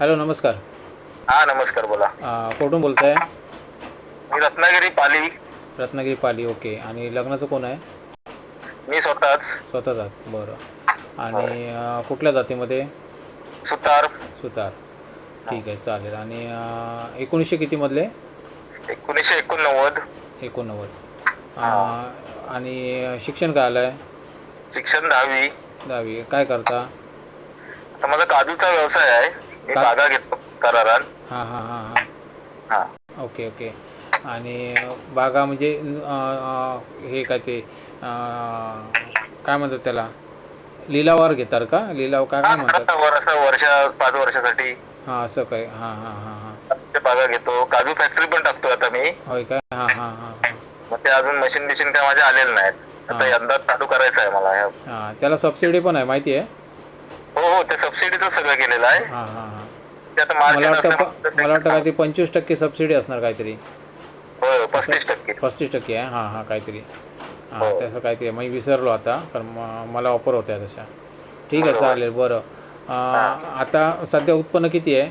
Hello नमस्कार. हा नमस्कार बोला. अ, कुठून बोलताय? मी रत्नागिरी पाली. रत्नागिरी पाली ओके. आणि लग्नाचं कोण आहे? मी स्वतःच. स्वतःच आहात. बरं. आणि अ, कुठल्या जातीमध्ये? सुतार. सुतार. ठीक आहे चालेल. आणि अ, एकोणीसशे कितीमधले? एकोणीसशे एकोणनव्वद. एकोणनव्वद. अ, आणि शिक्षण काय आलं आहे शिक्षण दहावी. दहावी. काय करता? आता माझा काजूचा व्यवसाय आहे. मी का- बागा घेतो हां हां हां हां. हा. Okay okay. आणि बागा म्हणजे अ, अ, हे काय ते अ, काय म्हणतात त्याला? लिलावावर घेतात का? लिलाव काय काय म्हणतात? आता वर असं वर्षा पाच वर्षासाठी. हां असं काय? हां हां हां हां. ते बागा घेतो. काजू फॅक्टरी पण टाकतो आता मी. होय काय? हां हां हां हां. मग ते अजून मशीन बिशीन काय माझे आलेले नाहीत. आता हा. यंदा चालू करायचं आहे मला ह्या- हां त्याला सबसिडी पण आहे माहिती आहे हो हो ते सबसिडीचं सगळं केलेलं आहे. हां हां हां. ते आता मला वाटतं प- मला वाटतं काय ते पंचवीस टक्के सबसिडी असणार काहीतरी. हो पस्तीस टक्के. पस्तीस टक्के आहे. हां हां काहीतरी. हां हो. तसं काहीतरी मी विसरलो आता कारण म- मला ऑफर होत्या तशा. ठीक आहे बरोबर. चालेल बरं. अं, आता सध्या उत्पन्न किती आहे?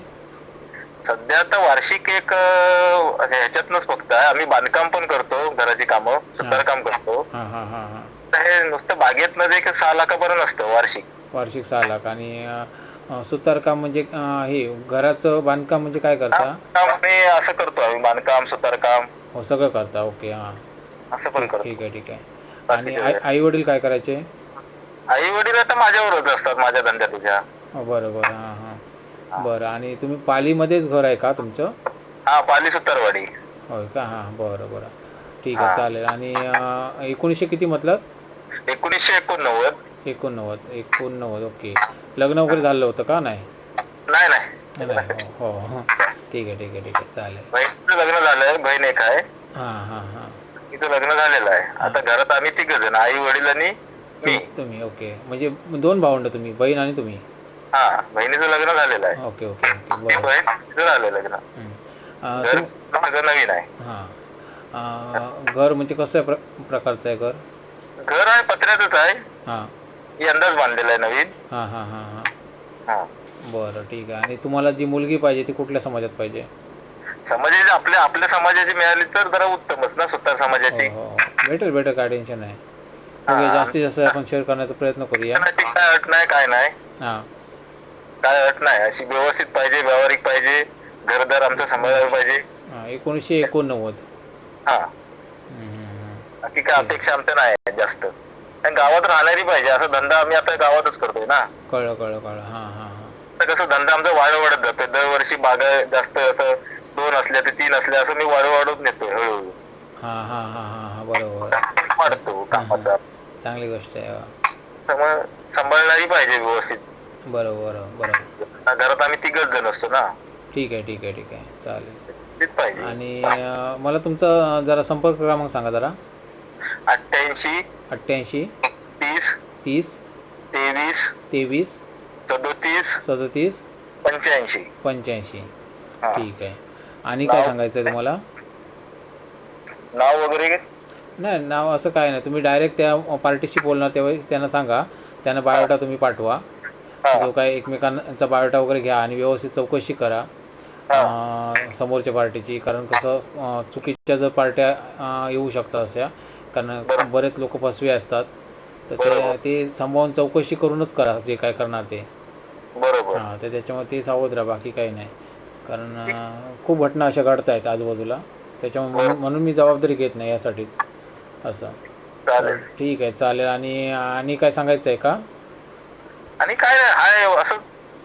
सध्या तर वार्षिक एक अं, ह्याच्यातनंच फक्त आहे. आम्ही बांधकाम पण करतो घराची कामं सुतारकाम करतो. हां हां हां हां. हे नुसतं बागेतनं जे सहा लाखापर्यंत असतं वार्षिक. वार्षिक सहा लाख. आणि अं, अं, सुतारकाम म्हणजे अं, हे घराचं बांधकाम म्हणजे काय करता? काम असं करतो आम्ही बांधकाम सुतारकाम. हो सगळं करता. ओके हां. असं पण करतो. ठीक आहे ठीक आहे. आणि आई वडील काय करायचे? आई वडील आता माझ्यावरच असतात माझ्या धंद्याच्या हो बरं बरं हां हां. बरं आणि तुम्ही पालीमध्येच घर आहे का तुमचं? हा पाली सुतारवाडी. होय का? हां बरं बरं. ठीक आहे. चालेल. आणि अं, एकोणीसशे किती मतलब एकोणीसशे एकोणनव्वद. एकोणनव्वद एकोणनव्वद ओके. लग्न वगैरे झालं होतं का? नाही? नाही नाही. हो हो हो. ठीक आहे ठीक आहे ठीक आहे. चालेल. बहिणीचं लग्न झालंय बहीण एक आहे. हां हां हां. तिचं लग्न झालेलं आहे. आता घरात आम्ही तिघ जण आई वडील आणि मी. तुम- तुम्ही ओके. म्हणजे दोन भावंड तुम्ही बहीण आणि तुम्ही? हा बहिणीचं लग्न झालेलं आहे. ओके ओके बहीण तिचं झालं लग्न. माझं नवीन आहे. हां. घर म्हणजे कसं प्र प्रकारचं आहे घर? घर आहे पत्र्याचंच आहे. हां. यंदाच बांधलेलं आहे नवीन. हां हां हां हां. हा. बरं ठीक आहे. आणि तुम्हाला जी मुलगी पाहिजे ती कुठल्या समाजात पाहिजे? समाजाची आपल्या आपल्या समाजाची मिळाली तर जरा उत्तमच ना सुतार समाजाची. हो हो भेटेल भेटेल काय टेन्शन नाही. ओके जास्तीत जास्त आपण शेअर करण्याचा प्रयत्न करूया. कोणाची काय अट नाही काय नाही. हां. काय अट नाही अशी व्यवस्थित पाहिजे व्यावहारिक पाहिजे घरदार आमचं सांभाळायला पाहिजे. हां एकोणीसशे एकोणनव्वद. हा. हं, हं, हं. बाकी काय अपेक्षा आमच्या नाही. जास्त. आणि गावात राहणारी पाहिजे असं धंदा आम्ही आता गावातच करतोय ना. कळलं कळलं कळलं. हां हां हां. तर कसं धंदा आमचा वाढ वाढत जातोय. दरवर्षी बागा जास्त असं दोन असल्या तर तीन असल्या असं मी वाढ वाढवत नेतोय हळूहळू. हां हां हां हां हां. बरोबर. वाढतो कामाचा. चांगली गोष्ट आहे त्यामुळे सांभाळणारी पाहिजे व्यवस्थित. बरोबर बरोबर घरात आम्ही तिघच जण असतो ना. ठीक आहे ठीक आहे ठीक आहे. चालेल. तीच पाहिजे. आणि अं, मला तुमचा जरा संपर्क क्रमांक सांगा जरा. अठ्ठ्याऐंशी अठ्ठ्याऐंशी तीस तीस तेवीस तेवीस सदोतीस सदतीस पंच्याऐंशी. पंच्याऐंशी. हा. ठीक आहे. आणि काय नाव? सांगायचं आहे तुम्हाला? नाव वगैरे? नाही नाव असं काय नाही. तुम्ही डायरेक्ट त्या पार्टीशी बोलणार त्यावेळेस त्यांना सांगा. त्यांना बायोडा तुम्ही पाठवा. हा. जो काय एकमेकांचा बायोडा वगैरे घ्या आणि व्यवस्थित चौकशी करा. अं, समोरच्या पार्टीची कारण कसं अं, चुकीच्या जर पार्ट्या अं, येऊ शकतात अशा कारण बरेच लोक फसवे असतात. तर ते. ते संभावून चौकशी करूनच करा जे काय करणार ते. बरोबर. हां तर त्याच्यामुळे ते सावध राहा बाकी काही नाही. कारण खूप घटना अशा घडत आहेत आजूबाजूला. त्याच्यामुळे म्हणून मी जबाबदारी घेत नाही यासाठीच. असं. ठीक आहे चालेल. आणि आणि काय सांगायचं आहे का? आणि काय नाही, हाय असं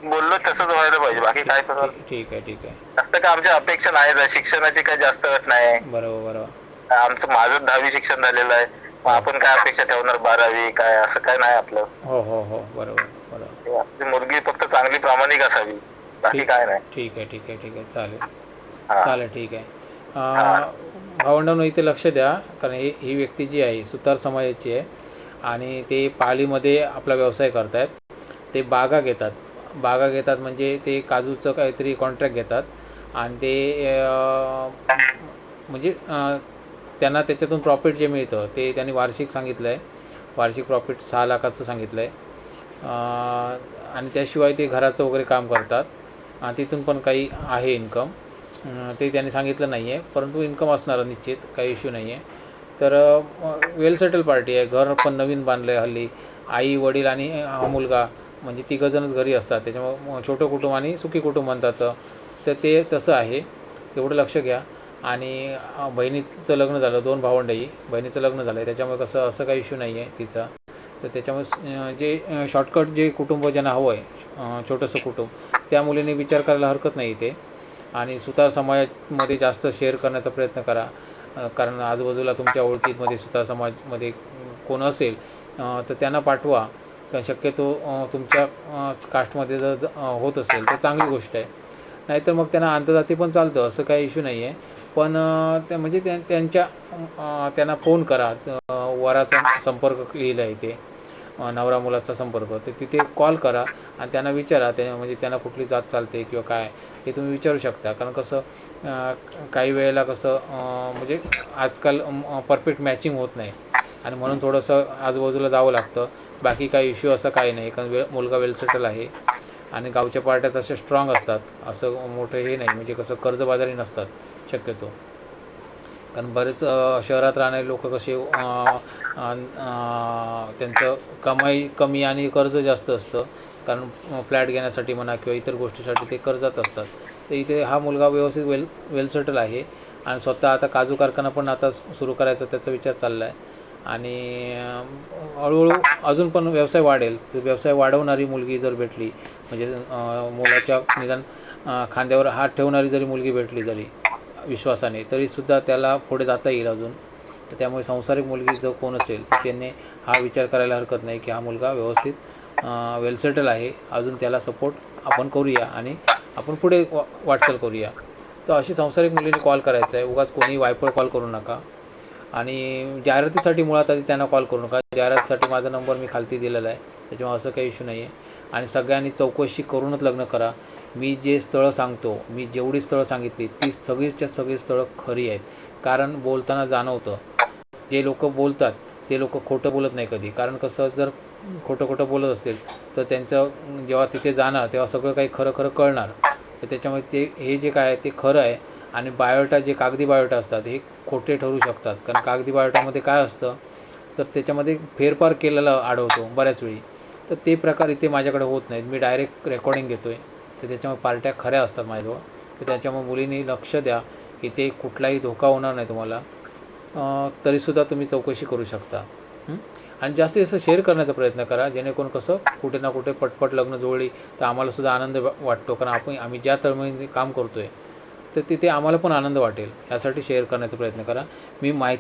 बोललो तसंच व्हायला पाहिजे. बाकी काय ठीक- आहे ठीक आहे. आमच्या अपेक्षा नाही शिक्षणाची काय जास्त नाही. बरोबर बरोबर. आमचं माझं दहावी शिक्षण झालेलं आहे. मग आपण काय अपेक्षा ठेवणार? बारावी काय? असं काय नाही आपलं. हो हो हो. बरोबर बरोबर. ते आपली मुलगी फक्त चांगली प्रामाणिक असावी. बाकी काय नाही. ठीक आहे ठीक आहे ठीक आहे. चालेल. हा. चालेल ठीक आहे. भावंडांनो इथे लक्ष द्या कारण ही ही व्यक्ती जी आहे सुतार समाजाची आहे आणि ते पालीमध्ये आपला व्यवसाय करतायत. ते बागा घेतात. बागा घेतात म्हणजे ते काजूचं काहीतरी कॉन्ट्रॅक्ट घेतात. आणि ते अं, म्हणजे अं, त्यांना त्याच्यातून प्रॉफिट जे मिळतं ते त्यांनी वार्षिक सांगितलं आहे वार्षिक प्रॉफिट सहा लाखाचं सांगितलं आहे आणि त्याशिवाय ते घराचं वगैरे काम करतात. आणि तिथून पण काही आहे इन्कम ते त्यांनी सांगितलं नाही आहे परंतु इन्कम असणार निश्चित काही इश्यू नाही आहे तर वेल सेटल पार्टी आहे. घर पण नवीन बांधलं आहे हल्ली. आई वडील आणि मुलगा म्हणजे तिघंजणच घरी असतात. त्याच्यामुळं छोटं कुटुंब आणि सुखी कुटुंब म्हणतात. तर ते तसं आहे. एवढं लक्ष घ्या. आणि बहिणीचं लग्न झालं दोन भावंडही. बहिणीचं लग्न झालं आहे त्याच्यामुळे कसं असं काही इश्यू नाही आहे तिचा. तर त्याच्यामुळे जे शॉर्टकट जे कुटुंब ज्यांना हवं आहे छोटंसं कुटुंब त्या मुलीने विचार करायला हरकत नाही इथे. आणि सुतार समाजामध्ये जास्त शेअर करण्याचा प्रयत्न करा. कारण आजूबाजूला तुमच्या ओळखीमध्ये सुतार समाजमध्ये कोण असेल तर त्यांना पाठवा. कारण शक्यतो तुमच्या कास्टमध्ये जर होत असेल तर चांगली गोष्ट आहे. नाहीतर मग त्यांना आंतरजाती पण चालतं. असं काही इश्यू नाही आहे पण त्या म्हणजे त्या त्यांच्या त्यांना फोन करा. वराचा संपर्क लिहिला आहे ते नवरा मुलाचा संपर्क. तर तिथे कॉल करा आणि त्यांना विचारा. त्या म्हणजे त्यांना कुठली जात चालते किंवा काय हे तुम्ही विचारू शकता. कारण कसं काही वेळेला कसं म्हणजे आजकाल परफेक्ट मॅचिंग होत नाही. आणि म्हणून थोडंसं आजूबाजूला जावं लागतं. बाकी काही इश्यू असं काही नाही. कारण वेळ मुलगा वेल सेटल आहे. आणि गावच्या पार्ट्या तसे स्ट्रॉंग असतात. असं मोठं हे नाही. म्हणजे कसं कर्जबाजारी नसतात. शक्यतो. कारण बरेच शहरात राहणारे लोक कसे त्यांचं कमाई कमी आणि कर्ज जास्त असतं. कारण फ्लॅट घेण्यासाठी म्हणा किंवा इतर गोष्टीसाठी ते कर्जात असतात. तर इथे हा मुलगा व्यवस्थित वेल वेल सेटल आहे. आणि स्वतः आता काजू कारखाना पण आता सुरू करायचा त्याचा विचार चालला आहे आणि हळूहळू अजून पण व्यवसाय वाढेल. तर व्यवसाय वाढवणारी मुलगी जर भेटली म्हणजे मुलाच्या निदान खांद्यावर हात ठेवणारी जरी मुलगी भेटली जरी विश्वासाने तरीसुद्धा त्याला पुढे जाता येईल अजून. तर त्यामुळे संसारिक मुलगी जर कोण असेल तर त्यांनी हा विचार करायला हरकत नाही की हा मुलगा व्यवस्थित वेल सेटल आहे. अजून त्याला सपोर्ट आपण करूया आणि आपण पुढे वा वाटचाल करूया. तर अशी संसारिक मुलीने कॉल करायचा आहे. उगाच कोणी वायफळ कॉल करू नका. आणि जाहिरातीसाठी मुळात आधी त्यांना कॉल करू नका. जाहिरातीसाठी माझा नंबर मी खालती दिलेला आहे. त्याच्यामुळे असं काही इश्यू नाही आहे आणि सगळ्यांनी चौकशी करूनच लग्न करा. मी जे स्थळं सांगतो मी जेवढी स्थळं सांगितली ती सगळीच्या सगळी स्थळं खरी आहेत. कारण बोलताना जाणवतं. जे लोक बोलतात ते लोक खोटं बोलत नाही कधी. कारण कसं जर खोटं खोटं बोलत असतील तर त्यांचं जेव्हा तिथे जाणार तेव्हा सगळं काही खरं खरं कळणार. तर त्याच्यामुळे ते हे जे काय आहे ते खरं आहे. आणि बायोटा जे कागदी बायोटा असतात हे खोटे ठरू शकतात. कारण कागदी बायोटामध्ये काय असतं तर त्याच्यामध्ये फेरफार केलेला आढळतो बऱ्याच वेळी. तर ते प्रकार इथे माझ्याकडे होत नाहीत. मी डायरेक्ट रेकॉर्डिंग घेतो आहे तर त्याच्यामुळे पार्ट्या खऱ्या असतात माझ्याजवळ. तर त्याच्यामुळे मुलींनी लक्ष द्या इथे कुठलाही धोका होणार नाही तुम्हाला. तरीसुद्धा तुम्ही चौकशी करू शकता. आणि जास्तीत जास्त शेअर करण्याचा प्रयत्न करा. जेणेकरून कसं कुठे ना कुठे पटपट लग्न जुळली तर आम्हालासुद्धा आनंद वाटतो. कारण आपण आम्ही ज्या तळमळीने काम करतो आहे तर तिथे आम्हाला पण आनंद वाटेल. यासाठी शेअर करण्याचा प्रयत्न करा. मी माहिती